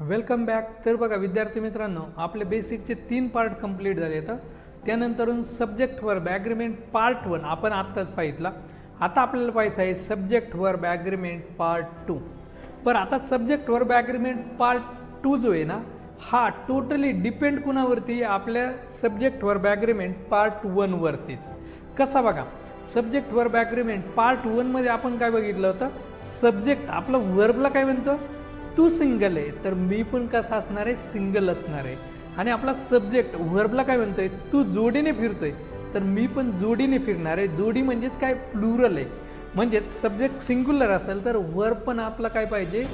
Welcome back तर बघा विद्यार्थी मित्रांनो आपले बेसिकचे तीन पार्ट कंप्लीट झाले तर त्यानंतरून सब्जेक्ट बॅग्रीमेंट पार्ट वन आपण आत्ताच पाहितला. आता आपल्याला पाहायचं आहे सब्जेक्ट बॅग्रीमेंट पार्ट टू पर आता सब्जेक्ट बॅग्रीमेंट पार्ट टू जो आहे ना हा टोटली डिपेंड कुणावरती? आपल्या सब्जेक्ट बॅग्रीमेंट पार्ट वनवरतीच कसा बघा सब्जेक्ट बॅग्रीमेंट पार्ट वनमध्ये आपण काय बघितलं होतं? सब्जेक्ट आपलं वर्बला काय म्हणतो? तू सिंगल आहे तर मी पण कसा असणार आहे सिंगल असणार आहे. आणि आपला सब्जेक्ट व्हर्बला काय म्हणतोय? तू जोडीने फिरतोय. तर मी पण जोडीने फिरणार आहे. जोडी म्हणजेच काय? प्लुरल आहे. म्हणजेच सब्जेक्ट सिंग्युलर असेल तर वर्ब पण आपला काय पाहिजे?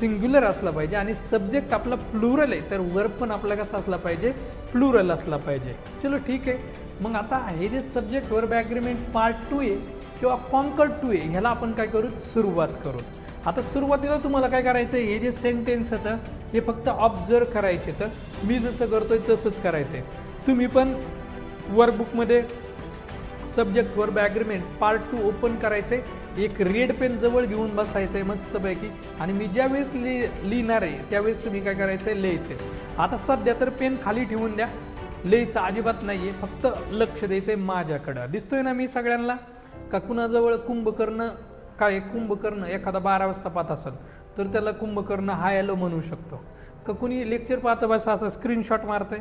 सिंग्युलर असला पाहिजे. आणि सब्जेक्ट आपला प्लुरल आहे तर वर्ब पण आपला कसा असला पाहिजे? प्लुरल असला पाहिजे. चलो ठीक आहे. मग आता हे जे subject verb agreement part two आहे किंवा कॉन्कर्ड टू आहे ह्याला आपण काय करू? सुरुवात करू. आता सुरुवातीला तुम्हाला काय करायचं आहे हे जे सेंटेन्स होतं हे फक्त ऑब्झर्व करायचे तर मी जसं करतोय तसंच करायचं आहे तुम्ही पण वर्कबुकमध्ये subject verb agreement part two open करायचं आहे एक रेड पेन जवळ घेऊन बसायचं आहे मस्तपैकी. आणि मी ज्यावेळेस लि लिहिणार आहे त्यावेळेस तुम्ही काय करायचं आहे लिहायचं आहे आता सध्या तर पेन खाली ठेवून द्या. लिहायचं अजिबात नाही आहे फक्त लक्ष द्यायचं आहे माझ्याकडं. दिसतोय ना मी सगळ्यांना? का कुणाजवळ कुंभकर्ण काय कुंभकर्ण एखादा बारा वाजता पाहत असेल तर त्याला कुंभकर्ण हाय म्हणू शकतो. का कुणी लेक्चर पाहतं बस असं स्क्रीनशॉट मारतंय?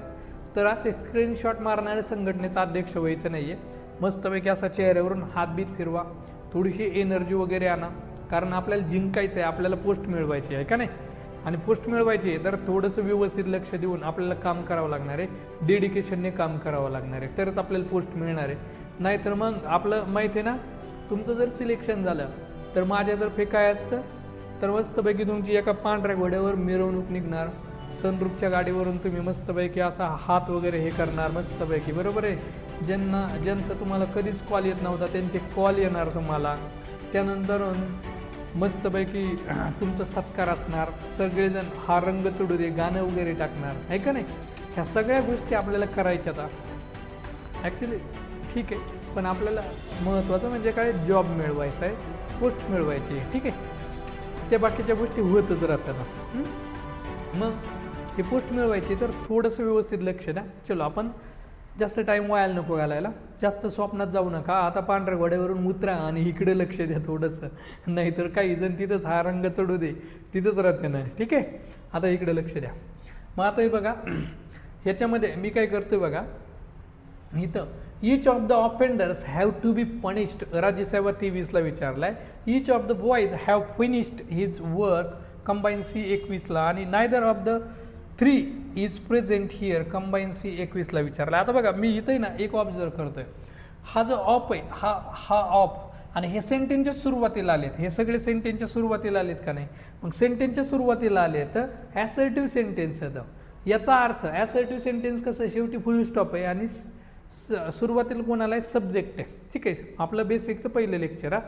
तर असे स्क्रीनशॉट मारणाऱ्या संघटनेचा अध्यक्ष व्हायचं नाही आहे मस्तपैकी असा चेहऱ्यावरून हातबीत फिरवा थोडीशी एनर्जी वगैरे आणा कारण आपल्याला जिंकायचं आहे आपल्याला पोस्ट मिळवायची आहे का नाही? आणि पोस्ट मिळवायची आहे तर थोडंसं व्यवस्थित लक्ष देऊन आपल्याला काम करावं लागणार आहे. डेडिकेशनने काम करावं लागणार आहे. तरच आपल्याला पोस्ट मिळणार आहे. नाहीतर मग आपलं माहिती आहे ना तुमचं जर सिलेक्शन झालं तर माझ्यातर्फे काय असतं? तर मस्तपैकी तुमची एका पांढऱ्या घोड्यावर मिरवणूक निघणार. सनरूपच्या गाडीवरून तुम्ही मस्तपैकी असा हात वगैरे हे करणार मस्तपैकी बरोबर आहे? ज्यांना ज्यांचं तुम्हाला कधीच कॉल येत नव्हता त्यांचे कॉल येणार तुम्हाला. त्यानंतर मस्तपैकी तुमचा सत्कार असणार. सगळेजण हा रंग चढू दे गाणं वगैरे टाकणार. आहे का नाही? ह्या सगळ्या गोष्टी आपल्याला करायच्या आता. ॲक्च्युली ठीक आहे. पण आपल्याला महत्त्वाचं म्हणजे काय? जॉब मिळवायचा आहे. पोस्ट मिळवायची. ठीक आहे? त्या बाकीच्या गोष्टी होतच राहतात मग हे पोस्ट मिळवायची तर थोडंसं व्यवस्थित लक्ष द्या. चलो आपण जास्त टाईम व्हायला नको घालायला. जास्त स्वप्नात जाऊ नका. आता पांढऱ्या घोड्यावरून उतरा आणि इकडे लक्ष द्या थोडंसं. नाहीतर काही जण तिथंच हा रंग चढू दे. तिथंच राहते ना. ठीक आहे? आता इकडे लक्ष द्या. मग आता हे बघा. ह्याच्यामध्ये मी काय करतो बघा. इथं each of the offenders have to be punished राज्यसेवा तेवीसला विचारलाय each of the boys have finished his work combine C एकवीसला आणि neither of the three is present here combine C एकवीसला विचारला आता बघा मी इथंही ना एक ऑब्झर्व करतोय. हा जो ऑप आहे हा हा ऑप आणि हे सेंटेन्सच्या सुरुवातीला आलेत. हे सगळे सेंटेन्सच्या सुरुवातीला आलेत का नाही? मग सेंटेन्सच्या सुरुवातीला आले तर ॲसर्टिव्ह सेंटेन्स येतं याचा अर्थ ॲसर्टिव्ह सेंटेन्स कसं शेवटी फुल स्टॉप आहे आणि स सुरुवातीला कोणाला आहे सब्जेक्ट आहे. ठीक आहे? आपलं बेसिकचं पहिलं लेक्चर हा.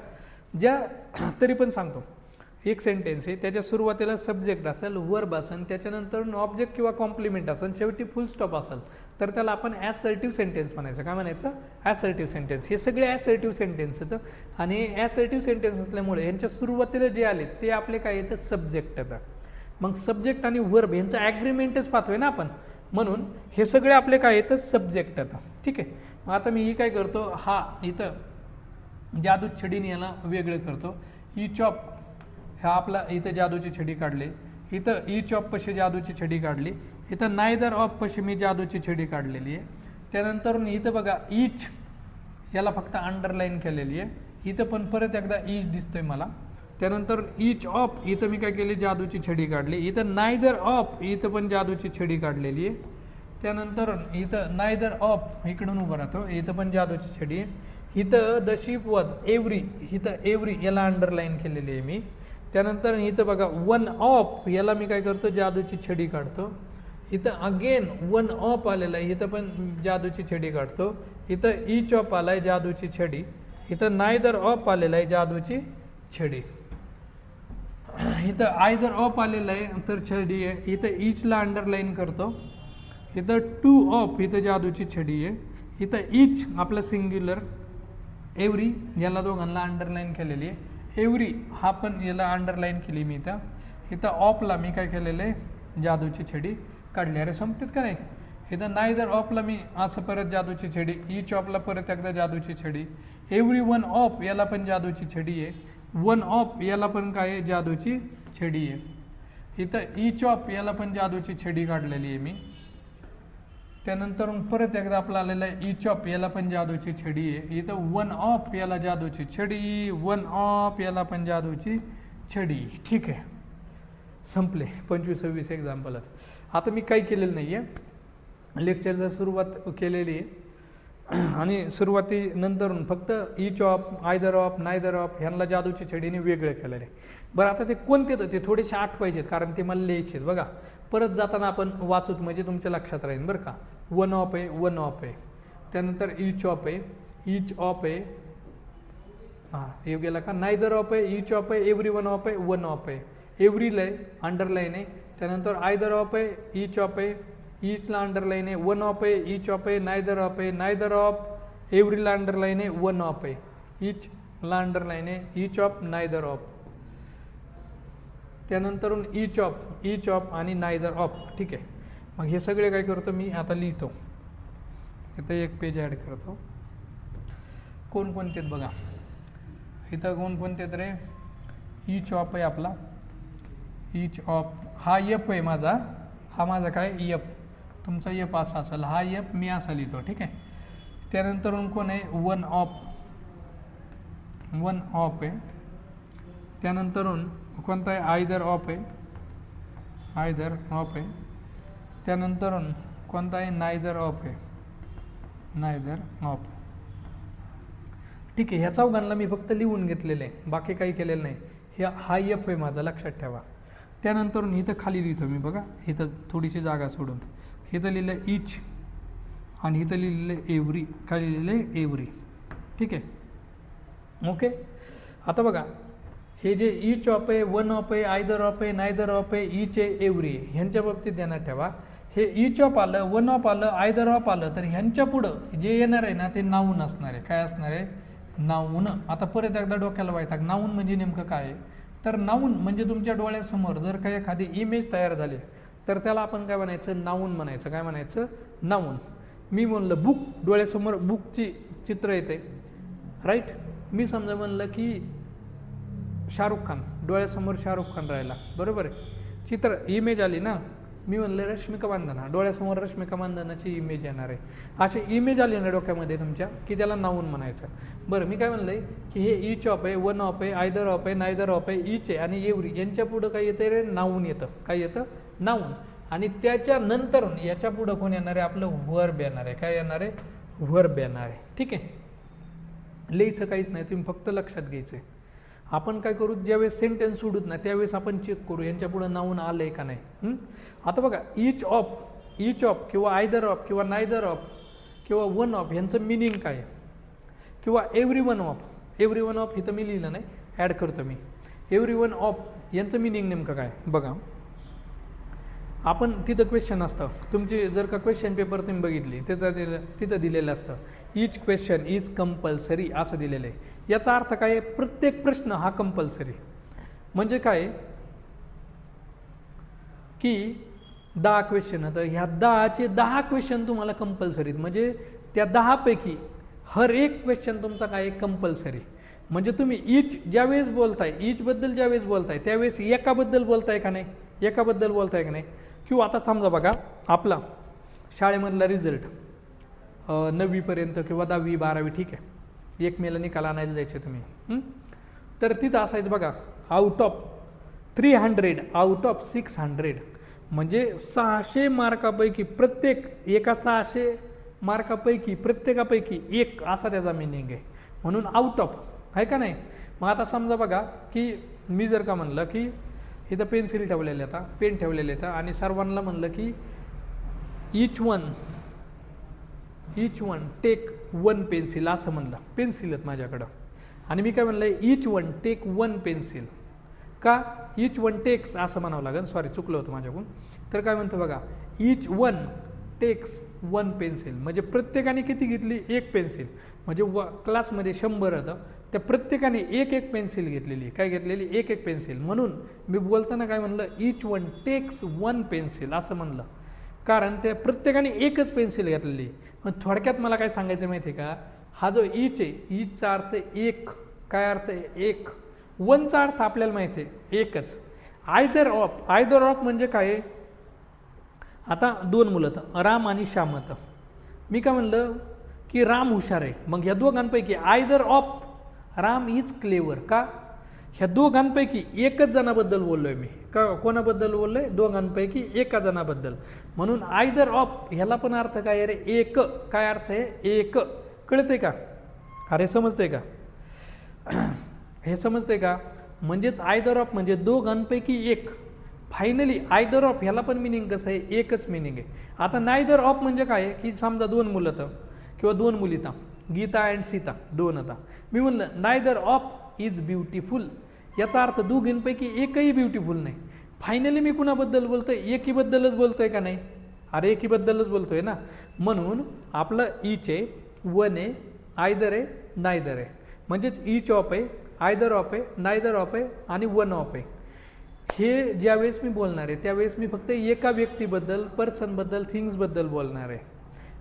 ज्या तरी पण सांगतो. एक सेंटेन्स आहे त्याच्या सुरुवातीला सब्जेक्ट असेल वर्ब असेल त्याच्यानंतर ऑब्जेक्ट किंवा कॉम्प्लिमेंट असेल शेवटी फुल स्टॉप असेल तर त्याला आपण ॲसर्टिव्ह सेंटेन्स म्हणायचं. काय म्हणायचं? ॲसर्टिव्ह सेंटेन्स हे सगळे ॲसर्टिव्ह सेंटेन्स होतं आणि ॲसर्टिव्ह सेंटेन्स असल्यामुळे यांच्या सुरुवातीला जे आले ते आपले काय येतं? सब्जेक्ट येतं. मग सब्जेक्ट आणि वर्ब यांचं ॲग्रीमेंटच पाहतोय ना आपण? म्हणून हे सगळे आपले काय येतं सब्जेक्ट आता. ठीक आहे? मग आता मी ही काय करतो? हा इथं जादू छडीने याला वेगळं करतो. ई चॉप ह्या आपला इथं जादूची छडी काढली. इथं e ई चॉप पशी जादूची छडी काढली. इथं नायदर ऑफ पशी मी जादूची छडी काढलेली आहे. त्यानंतर इथं बघा ईच याला फक्त अंडरलाईन केलेली आहे. इथं पण परत एकदा ईच दिसतोय मला. त्यानंतर ईच ऑफ इथं मी काय केली? जादूची छडी काढली. इथं नायदर ऑफ इथं पण जादूची छडी काढलेली आहे. त्यानंतर इथं नायदर ऑफ इकडून उभं राहतो. इथं पण जादूची छडी आहे. इथं द शिप वॉज एव्हरी इथं एव्हरी याला अंडरलाईन केलेली आहे मी. त्यानंतर इथं बघा वन ऑफ याला मी काय करतो? जादूची छडी काढतो. इथं अगेन वन ऑफ आलेलं आहे. इथं पण जादूची छडी काढतो. इथं इच ऑफ आला आहे जादूची छडी. इथं नायदर ऑफ आलेलं आहे जादूची छडी. इथं आयदर ऑफ आलेलं आहे तर छडी आहे. इथं ईचला अंडरलाईन करतो. इथं टू ऑफ इथं जादूची छडी आहे. इथं ईच आपलं सिंग्युलर एव्हरी याला दोघांना अंडरलाईन केलेली आहे. एव्हरी हा पण याला अंडरलाईन केली मी इथं. इथं ऑफला मी काय केलेलं आहे? जादूची छडी काढली. अरे संपतात का नाही? इथं नायदर ऑफला मी असं परत जादूची छडी ईच ऑफला परत एकदा जादूची छडी. एव्हरी वन ऑफ याला पण जादूची छडी आहे. वन ऑफ याला पण काय आहे? जादूची छडी आहे. इथं इच ऑफ याला पण जादूची छडी काढलेली आहे मी. त्यानंतर परत एकदा आपला आलेला आहे ईच ऑफ याला पण जादूची छडी आहे. इथं वन ऑफ याला जादूची छडी वन ऑफ याला पण जादूची छडी. ठीक आहे. संपले. पंचवीस सव्वीस एक्झाम्पलच आता मी काही केलेलं नाही आहे लेक्चरचा सुरुवात केलेली आहे. आणि सुरुवातीनंतर फक्त each of either of neither of ह्यांना जादूच्या छडीने वेगळं केलेलं. आहे बरं आता ते कोणते तर ते थोडेसे आठवायचे आहेत कारण ते मला लिहायचे आहेत बघा. परत जाताना आपण वाचूत म्हणजे तुमच्या लक्षात राहील बरं का. वन ऑफ आहे वन ऑफ आहे त्यानंतर इच ऑफ आहे इच ऑफ आहे हां हे गेला का? नायदर ऑफ आहे इच ऑफ आहे एव्हरी वन ऑफ आहे वन ऑफ आहे एव्हरी लय अंडरलाईन आहे त्यानंतर आयदर ऑफ आहे इच ऑफ आहे इचला अंडरलाईन आहे वन ऑफ आहे ईच ऑफ आहे नायदर ऑफ आहे नायदर ऑफ एव्हरीला अंडरलाईन आहे वन ऑफ आहे इचला अंडरलाईन आहे ईच ऑफ नायदर ऑफ त्यानंतरून ईच ऑफ ईच ऑफ आणि नायदर ऑफ ठीक आहे? मग हे सगळे काय करतो मी आता लिहितो. इथं एक पेज ॲड करतो. कोणकोणते आहेत बघा? इथं कोणकोणते आहेत रे? इच ऑफ आहे आपला. ईच ऑफ हा एफ आहे माझा. हा माझा काय? एफ तुमचा यप असा असेल हा यप मी असा लिहितो ठीक आहे? त्यानंतर कोण आहे? वन ऑफ वन ऑफ आहे. त्यानंतरून कोणता आहे? आयदर ऑफ आहे. आयदर ऑफ आहे. त्यानंतरून कोणता आहे? नायदर ऑफ आहे. Neither of. ठीक आहे ह्या चौघांना मी फक्त लिहून घेतलेलं आहे बाकी काही केलेलं नाही. हे हा एफ आहे माझा लक्षात ठेवा. त्यानंतरून इथं खाली लिहितो मी बघा. इथं थोडीशी जागा सोडून. इथं लिहिलं इच आणि इथं लिहिलेलं एव्हरी काय लिहिलेलं आहे? एव्हरी ठीक आहे? ओके आता बघा हे जे इच ऑफ आहे वन ऑफ आहे आयदर ऑफ आहे नायदर ऑफ आहे इच आहे एव्हरी आहे ह्यांच्या बाबतीत ध्यानात ठेवा. हे इच ऑफ आलं वन ऑफ आलं आयदर ऑफ आलं तर ह्यांच्या पुढं जे येणार आहे ना ते नाऊन असणार आहे. काय असणार आहे? नाऊन आता परत एकदा डोक्याला वायताक नाऊन म्हणजे नेमकं काय आहे? तर नाऊन म्हणजे तुमच्या डोळ्यासमोर जर काही एखादी इमेज तयार झाली तर त्याला आपण काय म्हणायचं? नाऊन म्हणायचं. काय म्हणायचं? नाऊन. मी म्हणलं बुक. डोळ्यासमोर बुकची चित्र येते. राईट मी समजा म्हणलं की शाहरुख खान. डोळ्यासमोर शाहरुख खान राहिला. बरोबर आहे? चित्र इमेज आली ना? मी म्हणलं रश्मिका मानधना. डोळ्यासमोर रश्मिका मानधनाची इमेज येणार आहे. अशी इमेज आली ना डोक्यामध्ये तुमच्या की त्याला नावून म्हणायचं. बरं मी काय म्हणलं आहे की हे इच ऑफ आहे वन ऑफ आहे आयदर ऑफ आहे नायदर ऑफ आहे इच आहे आणि एवरी यांच्या पुढं काय येतं रे? नावून येतं. काय येतं? नावून आणि त्याच्यानंतर याच्या पुढं कोण येणार आहे? आपलं व्हर्ब येणार आहे. काय येणार आहे? व्हर्ब येणार आहे. ठीक आहे? लिहायचं काहीच नाही. तुम्ही फक्त लक्षात घ्यायचं आहे आपण काय करू? ज्यावेळेस सेंटेन्स सोडूत ना त्यावेळेस आपण चेक करू. यांच्या पुढं नावून आलं आहे का नाही? आता बघा इच ऑफ इच ऑफ किंवा आयदर ऑफ किंवा नायदर ऑफ किंवा वन ऑफ यांचं मिनिंग काय आहे? किंवा every one of every one of इथं मी लिहिलं नाही. ॲड करतो मी. एव्हरी वन ऑफ यांचं मिनिंग नेमकं काय? बघा. आपण तिथं क्वेश्चन असतं. तुमची जर का क्वेश्चन पेपर तुम्ही बघितली तिथं दिलं तिथं दिलेलं असतं. इच क्वेश्चन इज कंपल्सरी असं दिलेलं आहे. याचा अर्थ काय आहे? प्रत्येक प्रश्न हा कंपल्सरी म्हणजे काय? की दहा क्वेश्चन तर ह्या दहाचे दहा क्वेश्चन तुम्हाला कंपल्सरीत म्हणजे त्या दहापैकी हर एक क्वेश्चन तुमचा काय आहे? कंपल्सरी म्हणजे तुम्ही इच ज्यावेळेस बोलताय इचबद्दल ज्यावेळेस बोलताय त्यावेळेस एकाबद्दल बोलताय का नाही? एकाबद्दल बोलताय का नाही? किंवा आता समजा बघा आपला शाळेमधला रिझल्ट नववीपर्यंत किंवा दहावी बारावी ठीक आहे. एक मेला निकाल आणायला जायचे तुम्ही. तर तिथं असायचं बघा out of three hundred out of six hundred म्हणजे सहाशे मार्कापैकी प्रत्येक एका सहाशे मार्कापैकी प्रत्येकापैकी एक असा त्याचा मिनिंग आहे. म्हणून आउट ऑफ आहे का नाही? मग आता समजा बघा की मी जर का म्हणलं की इथं पेन्सिल ठेवलेल्या आता पेन ठेवलेले आहेत आणि सर्वांना म्हणलं की each one each one take one pencil असं म्हणलं. पेन्सिल आहेत माझ्याकडं. आणि मी काय म्हणलं each one take one pencil का? इच वन टेक्स असं म्हणावं लागेल. सॉरी चुकलं होतं माझ्याकडून. तर काय म्हणतो बघा each one takes one pencil म्हणजे प्रत्येकाने किती घेतली? एक पेन्सिल म्हणजे व क्लासमध्ये शंभर होतं. त्या प्रत्येकाने एक एक पेन्सिल घेतलेली काय घेतलेली? एक एक पेन्सिल. म्हणून मी बोलताना काय म्हणलं? Each one takes one pencil असं म्हणलं. कारण त्या प्रत्येकाने एकच पेन्सिल घेतलेली मग थोडक्यात मला काय सांगायचं माहिती आहे का? हा जो इच आहे इचचा अर्थ एक. काय अर्थ आहे? एक. वनचा अर्थ आपल्याला माहिती आहे. एकच. आयदर ऑफ आयदर ऑफ म्हणजे काय आता दोन मुलं तर. राम आणि श्याम मी काय म्हणलं? की राम हुशार आहे. मग ह्या दोघांपैकी either of Ram is clever का? ह्या दोघांपैकी एकच जणाबद्दल बोललोय मी. का कोणाबद्दल बोललोय? दोघांपैकी एका जणाबद्दल. म्हणून आयदर ऑफ ह्याला पण अर्थ काय अरे रे? एक. काय अर्थ आहे? एक. कळते का? अरे समजते का? हे समजते का? म्हणजेच आयदर ऑफ म्हणजे दोघांपैकी एक. फायनली आयदर ऑफ ह्याला पण मिनिंग कसं आहे? एकच मिनिंग आहे. आता नायदर ऑफ म्हणजे काय? आहे की समजा दोन मुलं तर किंवा दोन मुली तर. गीता अँड सीता दोन आता. मी म्हणलं नायदर ऑफ इज ब्युटिफुल. याचा अर्थ दोघींपैकी एकही ब्युटिफुल नाही. फायनली मी कुणाबद्दल बोलतो आहे एकीबद्दलच बोलतो आहे का नाही? अरे एकीबद्दलच बोलतो आहे ना. म्हणून आपलं ईच आहे वन आहे आयदर आहे नायदर आहे. म्हणजेच ईच ऑफ आहे आयदर ऑफ आहे नायदर ऑफ आहे आणि वन ऑफ आहे. हे ज्यावेळेस मी बोलणार आहे त्यावेळेस मी फक्त एका व्यक्तीबद्दल पर्सनबद्दल थिंग्सबद्दल बोलणार आहे.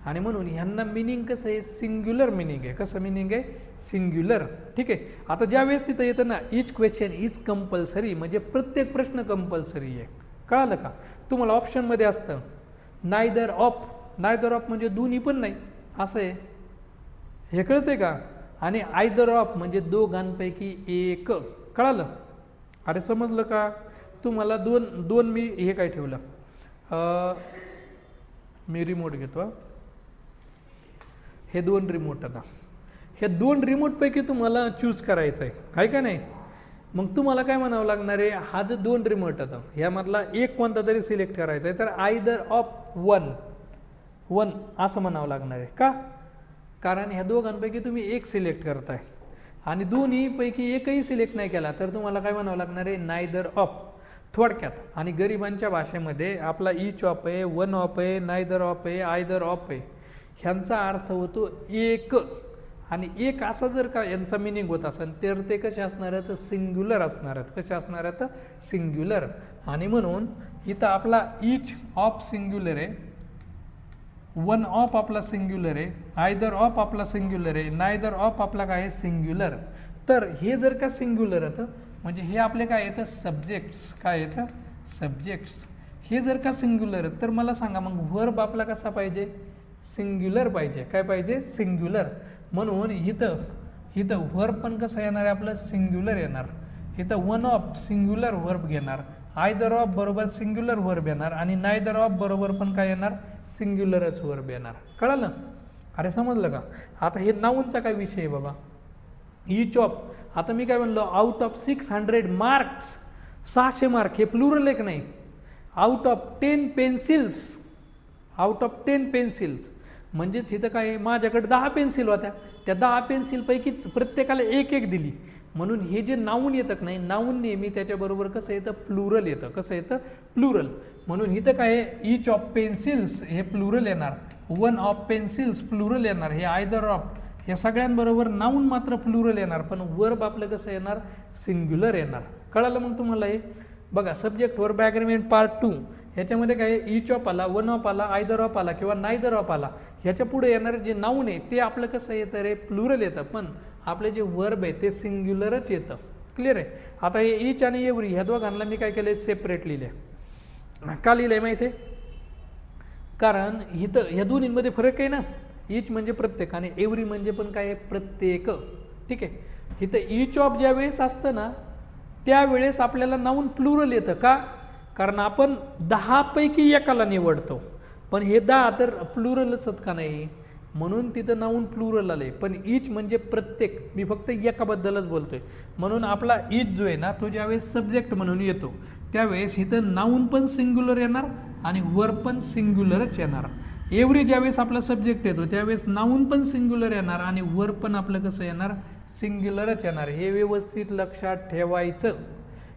आणि म्हणून ह्यांना मिनिंग कसं आहे? सिंग्युलर मिनिंग आहे. कसं मिनिंग आहे? सिंग्युलर ठीक आहे? आता ज्या वेळेस तिथं येतं ना इच क्वेश्चन इज कंपल्सरी म्हणजे प्रत्येक प्रश्न कंपल्सरी आहे. कळालं का? तुम्हाला ऑप्शनमध्ये असतं नायदर ऑफ नायदर ऑफ म्हणजे दोन्ही पण नाही. असं आहे. हे कळतंय का? आणि आयदर ऑफ म्हणजे दोघांपैकी एक. कळालं? अरे समजलं का? तुम्हाला दोन दोन मी हे काय ठेवलं? मी रिमोट घेतो हे दोन रिमोट आता. हे दोन रिमोटपैकी तुम्हाला चूज करायचं आहे. आहे का नाही? मग तुम्हाला काय म्हणावं लागणार आहे? हा जो दोन रिमोट आता ह्यामधला एक कोणता तरी सिलेक्ट करायचा आहे तर आयदर ऑफ वन वन असं म्हणावं लागणार आहे. का? कारण ह्या दोघांपैकी तुम्ही एक सिलेक्ट करताय. आणि दोन्हीपैकी एकही सिलेक्ट नाही केला तर तुम्हाला काय म्हणावं लागणार आहे? नायदर ऑफ थोडक्यात. आणि गरिबांच्या भाषेमध्ये आपला इच ऑफ आहे वन ऑफ आहे नायदर ऑफ आहे आयदर ऑफ आहे. ह्यांचा अर्थ होतो एक. आणि एक असा जर का यांचा मिनिंग होत असेल तर ते कसे असणार आहेत? सिंग्युलर असणार आहेत. कसे असणार आहेत? सिंग्युलर आणि म्हणून इथं आपला इच ऑफ सिंग्युलर आहे. वन ऑफ आपला सिंग्युलर आहे. आयदर ऑफ आपला सिंग्युलर आहे. नायदर ऑफ आपला काय आहे? सिंग्युलर तर हे जर का सिंग्युलर येतं म्हणजे हे आपले काय येतं सब्जेक्ट्स काय येतं सब्जेक्ट्स हे जर का सिंग्युलर आहेत तर मला सांगा मग वर्ब आपला कसा पाहिजे? सिंग्युलर पाहिजे. काय पाहिजे? सिंग्युलर म्हणून इथं इथं व्हर्ब पण कसं येणार आहे आपलं? सिंग्युलर येणार. इथं वन ऑफ सिंग्युलर वर्ब घेणार. आयदर ऑफ बरोबर सिंग्युलर वर्ब येणार आणि नायदर ऑफ बरोबर पण काय येणार? सिंग्युलरच वर्ब येणार. कळालं अरे समजलं का? आता हे नाऊनचा काय विषय आहे बाबा? इच ऑफ आता मी काय म्हणलो? Out of six hundred marks सहाशे मार्क हे प्लुरल एक नाही. Out of ten pencils out of ten pencils म्हणजेच इथं काय आहे, माझ्याकडे दहा पेन्सिल होत्या. त्या दहा पेन्सिलपैकीच प्रत्येकाला एक एक दिली. म्हणून हे जे नाऊन येतं नाही नाऊन नेहमी त्याच्याबरोबर कसं येतं? प्लुरल येतं. कसं येतं? प्लुरल. म्हणून इथं काय आहे? इच ऑफ पेन्सिल्स हे प्लुरल येणार. वन ऑफ पेन्सिल्स प्लुरल येणार. हे आयदर ऑफ या सगळ्यांबरोबर नाऊन मात्र प्लुरल येणार. पण वर्ब आपलं कसं येणार? सिंग्युलर येणार. कळालं मग तुम्हाला हे? बघा subject verb agreement part two ह्याच्यामध्ये काय इच ऑफ आला वन ऑफ आला आयदर ऑफ आला किंवा नायदर ऑफ आला ह्याच्या पुढे येणारं जे नाऊन आहे ते आपलं कसं येतं रे? प्लुरल येतं. पण आपले जे वर्ब आहे ते सिंग्युलरच येतं. क्लिअर आहे? आता हे इच आणि एव्हरी ह्या दोघांना मी काय केलं सेपरेट लिहिले का लिहिलं आहे माहिती आहे? कारण इथं ह्या दोन्हींमध्ये फरक आहे ना? इच म्हणजे प्रत्येक आणि एव्हरी म्हणजे पण काय आहे? प्रत्येक. ठीक आहे? इथं इच ऑफ ज्या वेळेस असतं ना त्यावेळेस आपल्याला नाऊन प्लुरल येतं. का? कारण आपण दहापैकी एकाला निवडतो. पण हे दहा तर प्लुरलच आहेत का नाही? म्हणून तिथं नावून प्लुरल आले पण इच म्हणजे प्रत्येक. मी फक्त एकाबद्दलच बोलतोय. म्हणून आपला इच जो आहे ना तो ज्यावेळेस सब्जेक्ट म्हणून येतो त्यावेळेस इथं नाऊन पण सिंग्युलर येणार आणि वर पण सिंग्युलरच येणार. एव्हरी ज्यावेळेस आपला सब्जेक्ट येतो त्यावेळेस नाऊन पण सिंग्युलर येणार आणि वर पण आपलं कसं येणार? सिंग्युलरच येणार. हे व्यवस्थित लक्षात ठेवायचं.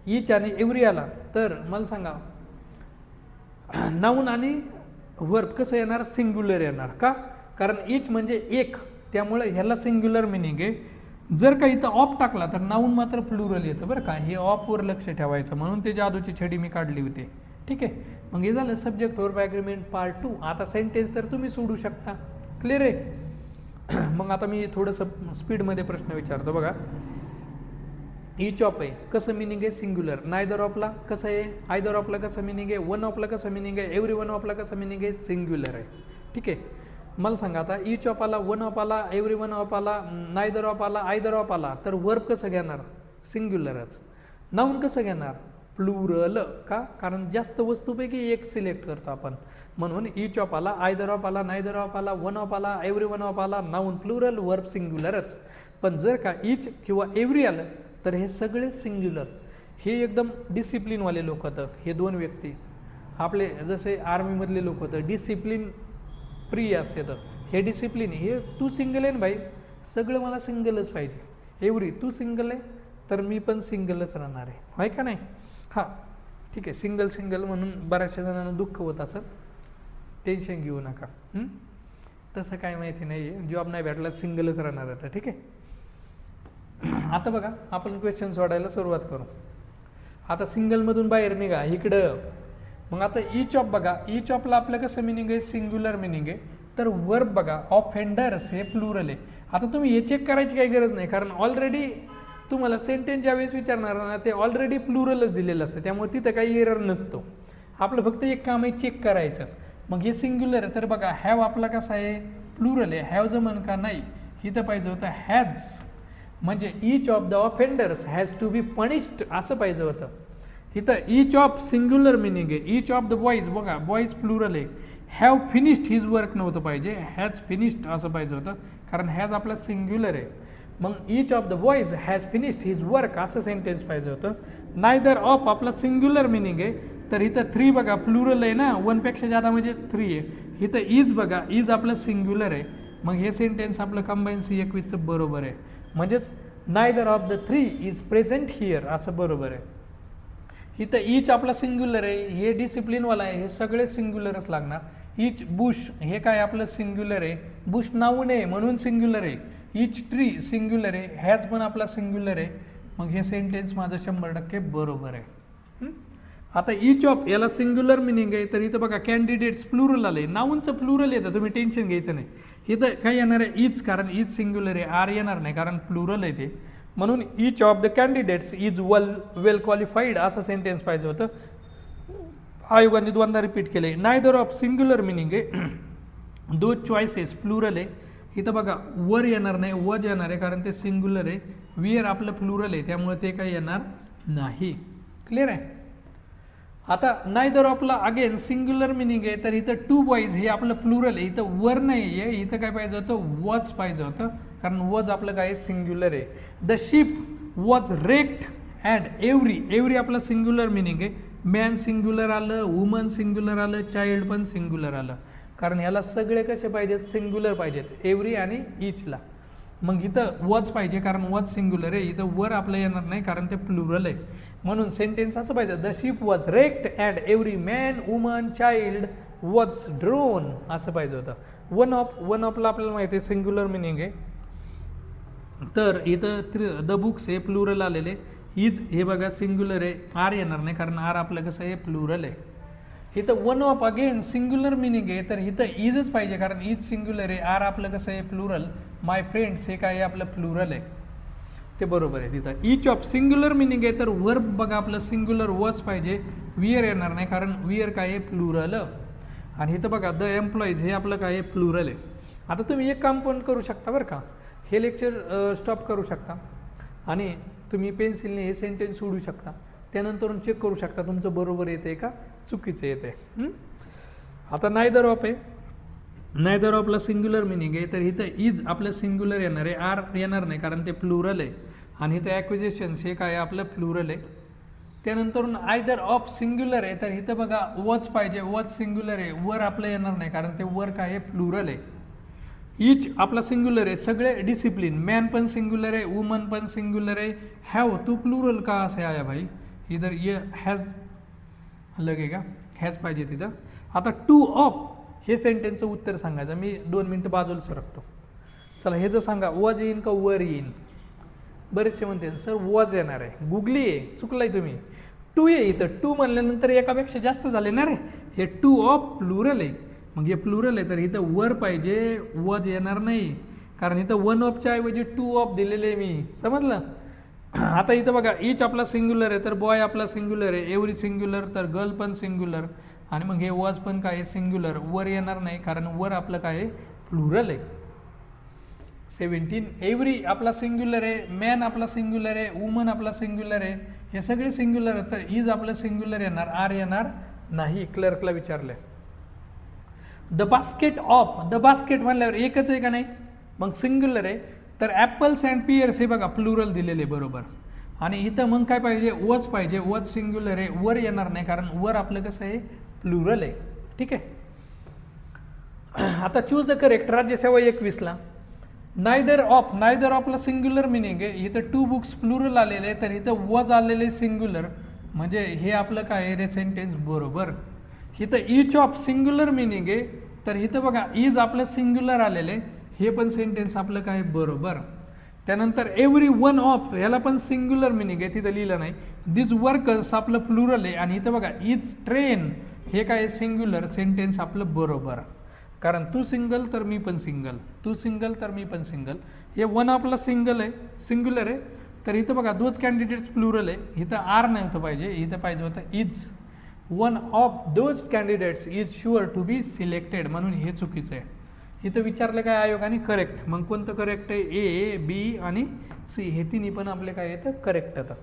ईच आणि एव्हरी आला. तर मला सांगा नाऊन आणि वर्ब कसं येणार? सिंग्युलर येणार का? कारण ईच म्हणजे एक. त्यामुळे ह्याला सिंग्युलर मिनिंग आहे. जर का इथं ऑफ टाकला तर नाऊन मात्र प्लुरल येतं बरं का. हे ऑफवर लक्ष ठेवायचं. म्हणून ते जादूची छडी मी काढली होती. ठीक आहे? मग हे झालं subject verb agreement part two आता सेंटेन्स तर तुम्ही सोडू शकता. क्लिअर आहे? मग आता मी थोडंसं स्पीडमध्ये प्रश्न विचारतो बघा. इच ऑफ आहे. कसं मिनिंग आहे? सिंग्युलर नायदर ऑफला कसं आहे? आयदर ऑफला कसं मिनिंग आहे? वन ऑफला कसं मिनिंग आहे? एव्हरी वन ऑफला कसं मिनिंग आहे? सिंग्युलर आहे. ठीक आहे? मला सांगा आता इच ऑफ आला वन ऑफ आला एव्हरी वन ऑफ आला नायदर ऑफ आला आयदर ऑफ आला तर वर्ब कसं घेणार? सिंग्युलरच नाऊन कसं घेणार? प्लुरल का? कारण जास्त वस्तूपैकी एक सिलेक्ट करतो आपण. म्हणून इच ऑफ आला आयदर ऑफ आला नायदर ऑफ आला वन ऑफ आला एव्हरी वन ऑफ आला नाऊन प्लुरल वर्ब सिंग्युलरच पण जर का इच किंवा एव्हरी आलं तर हे सगळे सिंग्युलर हे एकदम डिसिप्लिनवाले लोक होतं. हे दोन व्यक्ती. आपले जसे आर्मीमधले लोक होतं डिसिप्लिन प्रिय असते तर. हे डिसिप्लिन हे तू सिंगल आहे ना भाई? सगळं मला सिंगलच पाहिजे. एवढी तू सिंगल आहे तर मी पण सिंगलच राहणार आहे. होय का नाही? हां. ठीक आहे. सिंगल सिंगल म्हणून बऱ्याचशा जणांना दुःख होत असं टेन्शन घेऊ नका. तसं काय माहिती नाही आहे जॉब नाही भेटला सिंगलच राहणार आता. ठीक आहे? आता बघा आपण क्वेश्चन सोडायला सुरुवात करू. आता सिंगलमधून बाहेर निघा इकडं. मग आता इच ऑफ बघा इच ऑफला आपलं कसं मिनिंग आहे? सिंग्युलर मिनिंग आहे. तर वर्ब बघा ऑफेंडर्स हे प्लुरल आहे. आता तुम्ही हे चेक करायची काही गरज नाही कारण ऑलरेडी तुम्हाला सेंटेन्स ज्यावेळेस विचारणार ना ते ऑलरेडी प्लुरलच दिलेलं असतं. त्यामुळे तिथं काही एरर नसतो. आपलं फक्त एक काम आहे चेक करायचं. मग हे सिंग्युलर आहे तर बघा हॅव आपला कसा आहे? प्लुरल आहे. हॅव जमन का नाही? इथं पाहिजे होतं हॅज म्हणजे each of the offenders has to be punished असं पाहिजे होतं. इथं ईच ऑफ सिंग्युलर मिनिंग आहे. ईच ऑफ द बॉईज बघा बॉईज प्लुरल आहे. हॅव फिनिश्ड हिज वर्क नव्हतं पाहिजे. हॅज फिनिश्ड असं पाहिजे होतं. कारण हॅज आपला सिंग्युलर आहे. मग each of the boys has finished his work असं सेंटेन्स पाहिजे होतं. नायदर ऑफ आपला सिंग्युलर मिनिंग आहे. तर इथं थ्री बघा प्लुरल आहे ना. वनपेक्षा जादा म्हणजे थ्री आहे. इथं इज बघा इज आपलं सिंग्युलर आहे. मग हे सेंटेन्स आपलं कंबाईन सी एकवीसचं बरोबर आहे. म्हणजेच neither of the three is present here असं बरोबर आहे. इथं ईच आपला सिंग्युलर आहे हे डिसिप्लिनवाला आहे हे सगळे सिंग्युलरच लागणार. ईच बुश हे काय आपलं सिंग्युलर आहे? बुश नावून आहे म्हणून सिंग्युलर आहे. ईच ट्री सिंग्युलर आहे हॅज पण आपला सिंग्युलर आहे. मग हे सेंटेन्स माझं शंभर टक्के बरोबर आहे. आता ईच ऑफ याला सिंग्युलर मिनिंग आहे तर इथं बघा कॅन्डिडेट्स प्लुरल आले नाऊनचं प्लुरल येतं तुम्ही टेन्शन घ्यायचं नाही. इथं काय येणार आहे? इच कारण इच सिंग्युलर आहे. आर येणार नाही कारण प्लुरल आहे ते. म्हणून each of the candidates is well well qualified असं सेंटेन्स पाहिजे होतं. आयोगाने दोनदा रिपीट केलं आहे नायदर ऑफ सिंग्युलर मिनिंग आहे. दो चॉईसेस प्लुरल आहे. इथं बघा वर येणार नाही वज येणार आहे कारण ते सिंग्युलर आहे. वियर आपलं प्लुरल आहे त्यामुळे ते काही येणार नाही. क्लिअर आहे? आता नायदर आपलं अगेन सिंग्युलर मिनिंग आहे तर इथं टू बॉईज हे आपलं प्लुरल आहे इथं वर नाही आहे इथं काय पाहिजे होतं? वज पाहिजे होतं कारण वज आपलं काय सिंग्युलर आहे. The ship was wrecked and every every आपलं सिंग्युलर मिनिंग आहे. मॅन सिंग्युलर आलं वुमन सिंग्युलर आलं चाइल्ड पण सिंग्युलर आलं. कारण ह्याला सगळे कसे पाहिजेत? सिंग्युलर पाहिजेत. एव्हरी आणि इचला मग इथं वज पाहिजे कारण वज सिंग्युलर आहे. इथं वर आपलं येणार नाही कारण ते प्लुरल आहे. म्हणून सेंटेन्स असं पाहिजे. The ship was wrecked and every man woman child was drowned असं पाहिजे होतं. वन ऑफ वन ऑफला आपल्याला माहिती आहे सिंग्युलर मिनिंग आहे. तर इथं त्रि द बुक्स हे प्लुरल आलेले. इज हे बघा सिंग्युलर आहे. आर येणार नाही कारण आर आपलं कसं आहे प्लुरल आहे. इथं one of again singular meaning आहे. तर इथं इजच पाहिजे कारण इज सिंग्युलर आहे. आर आपलं कसं आहे प्लुरल माय फ्रेंड्स हे काय आपलं प्लुरल आहे. ते बरोबर आहे. तिथं इच ऑफ सिंग्युलर मिनिंग आहे तर वर्ब बघा आपलं सिंग्युलर वच पाहिजे. वियर येणार नाही कारण वियर काय आहे? प्लुरल आणि इथं बघा द एम्प्लॉईज हे आपलं काय आहे? प्लुरल आहे. आता तुम्ही एक काम पण करू शकता बरं का. हे लेक्चर स्टॉप करू शकता. आणि तुम्ही पेन्सिलने हे सेंटेन्स सोडू शकता. त्यानंतर चेक करू शकता तुमचं बरोबर येते का? चुकीचं येते आता नायदर ऑफ आहे. नायदर ऑफला सिंग्युलर मिनिंग आहे. तर इथं इज आपलं सिंग्युलर येणार आहे. आर येणार नाही कारण ते प्लुरल आहे. आणि इथं ॲक्विजेशन्स हे काय आपलं प्लुरल आहे. त्यानंतर आयदर ऑफ सिंग्युलर आहे तर इथं बघा वच पाहिजे वच सिंग्युलर आहे वर आपलं येणार नाही कारण ते वर काय आहे? प्लुरल आहे. इच आपला सिंग्युलर आहे सगळे डिसिप्लिन मॅन पण सिंग्युलर आहे वुमन पण सिंग्युलर आहे. हॅव तू प्लुरल का असे आहे भाई? इधर ये हॅज लगे का? हॅज पाहिजे तिथं. आता टू ऑफ हे सेंटेन्सचं उत्तर सांगायचं. मी दोन मिनटं बाजूला सरकतो. चला हे जर सांगा वज येईन का वर येईन? बरेचसे म्हणते सर वॉज येणार आहे. गुगली आहे. चुकलाय तुम्ही. टू आहे इथं. टू म्हणल्यानंतर एकापेक्षा जास्त झाले ना रे. हे टू ऑफ प्लुरल आहे. मग हे प्लुरल आहे तर इथं वर पाहिजे वज येणार नाही. कारण इथं वन ऑफच्या ऐवजी टू ऑफ दिलेले आहे मी. समजलं? आता इथं बघा इच आपला सिंग्युलर आहे तर बॉय आपला सिंग्युलर आहे. एव्हरी सिंग्युलर तर गर्ल पण सिंग्युलर आणि मग हे वॉज पण काय आहे? सिंग्युलर वर येणार नाही कारण वर आपलं काय आहे? प्लुरल आहे. सेवन्टीन एव्हरी आपला सिंग्युलर आहे मॅन आपला सिंग्युलर आहे वुमन आपला सिंग्युलर आहे हे सगळे सिंग्युलर आहेत तर इज आपलं सिंग्युलर येणार आर येणार नाही क्लर्कला विचारलंय. The basket of the basket म्हणल्यावर एकच आहे का नाही? मग सिंग्युलर आहे. तर ॲपल्स अँड पियर्स हे बघा प्लुरल दिलेले बरोबर. आणि इथं मग काय पाहिजे? वच पाहिजे. वच सिंग्युलर आहे. वर येणार नाही कारण वर आपलं कसं आहे? प्लुरल आहे. ठीक आहे. आता चूज द करेक्ट राज्यसेवा एकवीसला. नायदर ऑफ नायदर ऑफला सिंग्युलर मिनिंग आहे. इथं टू बुक्स प्लुरल आलेले आहे तर इथं वज आलेले सिंग्युलर म्हणजे हे आपलं काय आहे? रे सेंटेन्स बरोबर. इथं इच ऑफ सिंग्युलर मिनिंग आहे. तर इथं बघा इज आपलं सिंग्युलर आलेलं. आहे हे पण सेंटेन्स आपलं काय? बरोबर. त्यानंतर एव्हरी वन ऑफ ह्याला पण सिंग्युलर मिनिंग आहे. तिथं लिहिलं नाही. दिस वर्कर्स आपलं प्लुरल आहे. आणि इथं बघा इज ट्रेन हे काय सिंग्युलर सेंटेन्स आपलं बरोबर. कारण तू सिंगल तर मी पण सिंगल तू सिंगल तर मी पण सिंगल हे वन आपला सिंगल आहे. सिंग्युलर आहे. तर इथं बघा दोच कॅन्डिडेट्स प्लुरल आहे. इथं आर नव्हतं पाहिजे. इथं पाहिजे होतं is one of those candidates is sure to be selected म्हणून हे चुकीचं आहे. इथं विचारलं काय आयोगाने? करेक्ट मग कोणतं करेक्ट आहे? ए बी आणि सी हे तिन्ही पण आपले काय येतं करेक्ट आता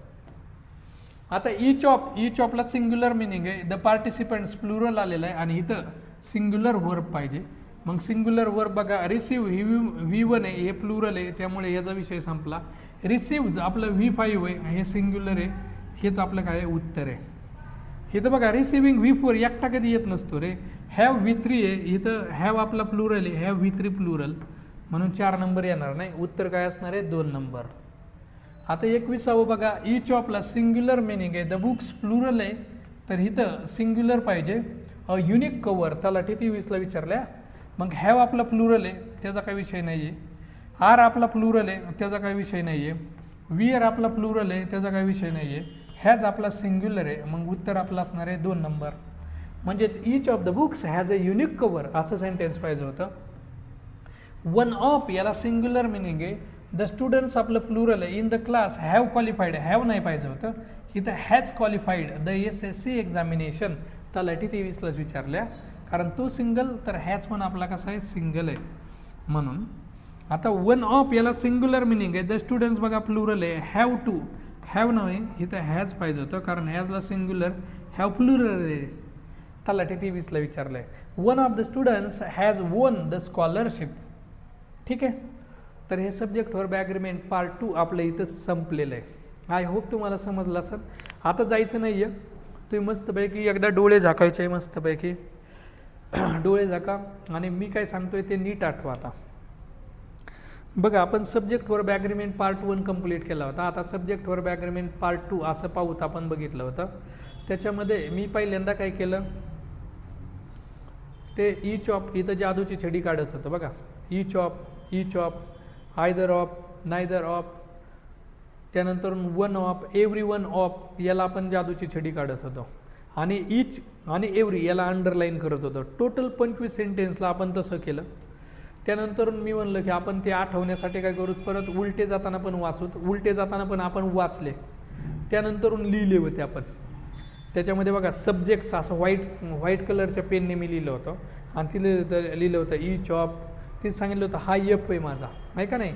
आता ईच ऑफ ईच ऑफला सिंग्युलर मिनिंग आहे. द पार्टिसिपंट्स प्लुरल आलेलं आहे. आणि इथं सिंग्युलर वर्ब पाहिजे. मग सिंग्युलर वर्ब बघा रिसिव्ह ही व्ही वन आहे हे प्लुरल आहे त्यामुळे याचा विषय संपला. रिसिव्ज आपलं व्ही फाईव्ह आहे हे सिंग्युलर आहे हेच आपलं काय आहे? उत्तर आहे. हे तर बघा रिसिव्हिंग व्ही फोर एकटा कधी येत नसतो रे. हॅव व्ही थ्री आहे इथं हॅव आपला प्लुरल आहे हॅव व्ही थ्री प्लुरल म्हणून चार नंबर येणार नाही. उत्तर काय असणार आहे? दोन नंबर आता एकविसावं बघा इच ऑफला सिंग्युलर मिनिंग आहे. द बुक्स प्लुरल आहे तर इथं सिंग्युलर पाहिजे. युनिक कवर तलाठी ती वीसला विचारल्या मग हॅव आपला प्लुरल आहे त्याचा काही विषय नाही आहे आर आपला प्लुरल आहे त्याचा काही विषय नाही आहे वीअर आपला प्लुरल आहे त्याचा काही विषय नाही आहे हॅज आपला सिंग्युलर आहे मग उत्तर आपलं असणार आहे दोन नंबर म्हणजेच each of the books has a unique cover असं सेंटेन्स पाहिजे होतं. वन ऑफ याला सिंग्युलर मिनिंग आहे. द स्टुडंट्स आपलं प्लुरल आहे. In the class have qualified have नाही पाहिजे होतं. इथं has qualified the S S C examination तलाठी तेवीसलाच विचारल्या. कारण तो सिंगल तर ह्याच पण आपला कसा आहे? सिंगल आहे. म्हणून आता वन ऑफ याला सिंग्युलर मिनिंग आहे. द स्टुडंट्स बघा प्लुरल आहे. हॅव टू हॅव नव्हे इथं हॅज पाहिजे होतं. कारण हॅजला सिंग्युलर हॅव प्लुरल आहे. तलाठी तेवीसला विचारलं आहे one of the students has won the scholarship ठीक आहे? तर हे सब्जेक्टवर बॅग्रीमेंट पार्ट टू आपलं इथं संपलेलं आहे. आय होप तुम्हाला समजलं असेल. आता जायचं नाही आहे तुम्ही मस्तपैकी एकदा डोळे झाकायचे आहे मस्तपैकी. डोळे झाका आणि मी काय सांगतोय ते नीट आठवा आता. बघा आपण सब्जेक्टवर ॲग्रीमेंट पार्ट वन कंप्लीट केला होता. आता सब्जेक्टवर ॲग्रीमेंट पार्ट टू असं पाहूत आपण बघितलं होतं. त्याच्यामध्ये मी पहिल्यांदा काय केलं ते e ई चॉप इथं जादूची छडी काढत होतं बघा. E chop E chop either of neither of त्यानंतर one of every one of याला आपण जादूची छडी काढत होतो. आणि इच आणि एव्हरी याला अंडरलाईन करत होतो. टोटल पंचवीस सेंटेन्सला आपण तसं केलं. त्यानंतर मी म्हणलं की आपण ते आठवण्यासाठी काय करू? परत उलटे जाताना पण वाचूत उलटे जाताना पण आपण वाचले. त्यानंतरून लिहिले होते आपण. त्याच्यामध्ये बघा सब्जेक्ट्स असं व्हाईट व्हाईट कलरच्या पेनने मी लिहिलं होतं. आणि तिथे लिहिलं लिहिलं होतं ई ऑफ तिथे सांगितलं होतं हा यप आहे माझा. आहे का नाही?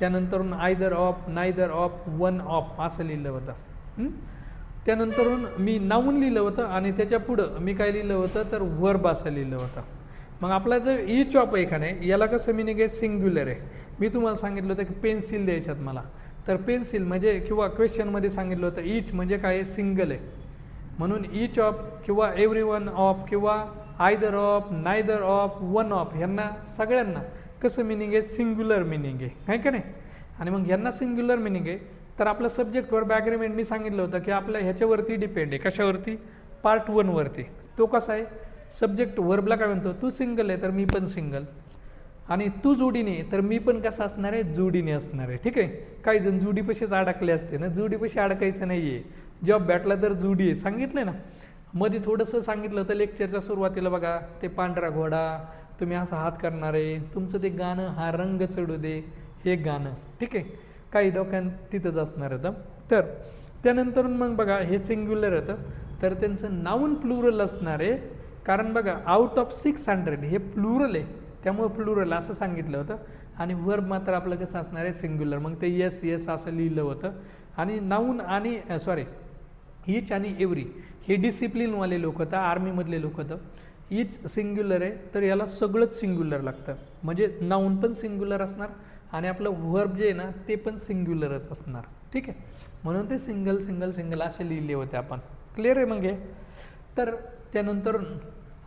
त्यानंतरून either of neither of one of असं लिहिलं होतं. त्यानंतरून मी नावून लिहिलं होतं आणि त्याच्या पुढं मी काय लिहिलं होतं? तर वर्ब असं लिहिलं होतं. मग आपला जर ई ऑफ एखाने का नाही याला कसं मी निघे सिंग्युलर आहे. मी तुम्हाला सांगितलं होतं की पेन्सिल द्यायच्यात मला. तर पेन्सिल म्हणजे किंवा क्वेश्चनमध्ये सांगितलं होतं ईच म्हणजे काय? आहे सिंगल आहे. म्हणून ईच ऑफ किंवा एव्हरी वन ऑफ किंवा either of neither of one of ह्यांना सगळ्यांना कसं मिनिंग आहे? सिंग्युलर मिनिंग आहे. आहे का नाही? आणि मग ह्यांना सिंग्युलर मिनिंग आहे. तर आपलं सब्जेक्टवर बॅग्रीमेंट मी सांगितलं होतं की आपल्या ह्याच्यावरती डिपेंड आहे. कशावरती? पार्ट वनवरती तो कसा आहे? सब्जेक्ट वर्बला काय म्हणतो? तू सिंगल आहे तर मी पण सिंगल आणि तू जोडीने तर मी पण कसं असणार आहे? जोडीने असणार आहे. ठीक आहे? काही जण जुडीपाशीच अडकले असते ना? जुडीपाशी अडकायचं नाही आहे जॉब भेटला तर जुडी आहे. सांगितलं ना? मध्ये थोडंसं सांगितलं होतं लेक्चरच्या सुरुवातीला बघा. ते पांढरा घोडा तुम्ही असा हात करणार आहे तुमचं ते गाणं हा रंग चढू दे हे गाणं. ठीक आहे? काही डोक्यात तिथंच असणार होतं तर. त्यानंतर मग बघा हे सिंग्युलर होतं तर. त्यांचं नाऊन प्लुरल असणार आहे. कारण बघा आउट ऑफ सिक्स हंड्रेड हे प्लुरल आहे. त्यामुळे प्लुरल असं सांगितलं होतं. आणि वर्ब मात्र आपलं कसं असणार आहे? सिंग्युलर मग ते येस येस असं लिहिलं होतं. आणि नाऊन आणि सॉरी हीच आणि एव्हरी हे डिसिप्लिनवाले लोक होतं आर्मीमधले लोक होतं. इच सिंग्युलर आहे तर याला सगळंच सिंग्युलर लागतं. म्हणजे नाऊन पण सिंग्युलर असणार आणि आपलं वर्ब जे आहे ना ते पण सिंग्युलरच असणार. ठीक आहे? म्हणून ते सिंगल सिंगल सिंगल असे लिहिले होते आपण. क्लिअर आहे मग हे? तर त्यानंतर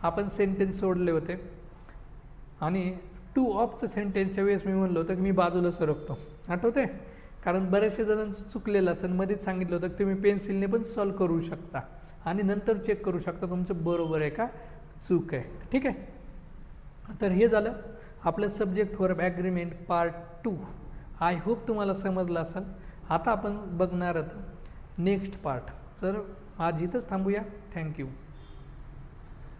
आपण सेंटेन्स सोडले होते. आणि टू ऑफचं सेंटेन्सच्या वेळेस मी म्हणलं होतं की मी बाजूला सरकतो. आठवते कारण बऱ्याचशा जणांचं चुकलेलं असेल मध्येच सांगितलं होतं की तुम्ही पेन्सिलने पण सॉल्व करू शकता. आणि नंतर चेक करू शकता तुमचं बरोबर आहे का? चूक आहे. ठीक आहे? तर हे झालं. आपलं subject verb agreement part two I hope तुम्हाला समजलं असेल. आता आपण बघणार आहोत नेक्स्ट पार्ट तर आज इथंच थांबूया. थँक्यू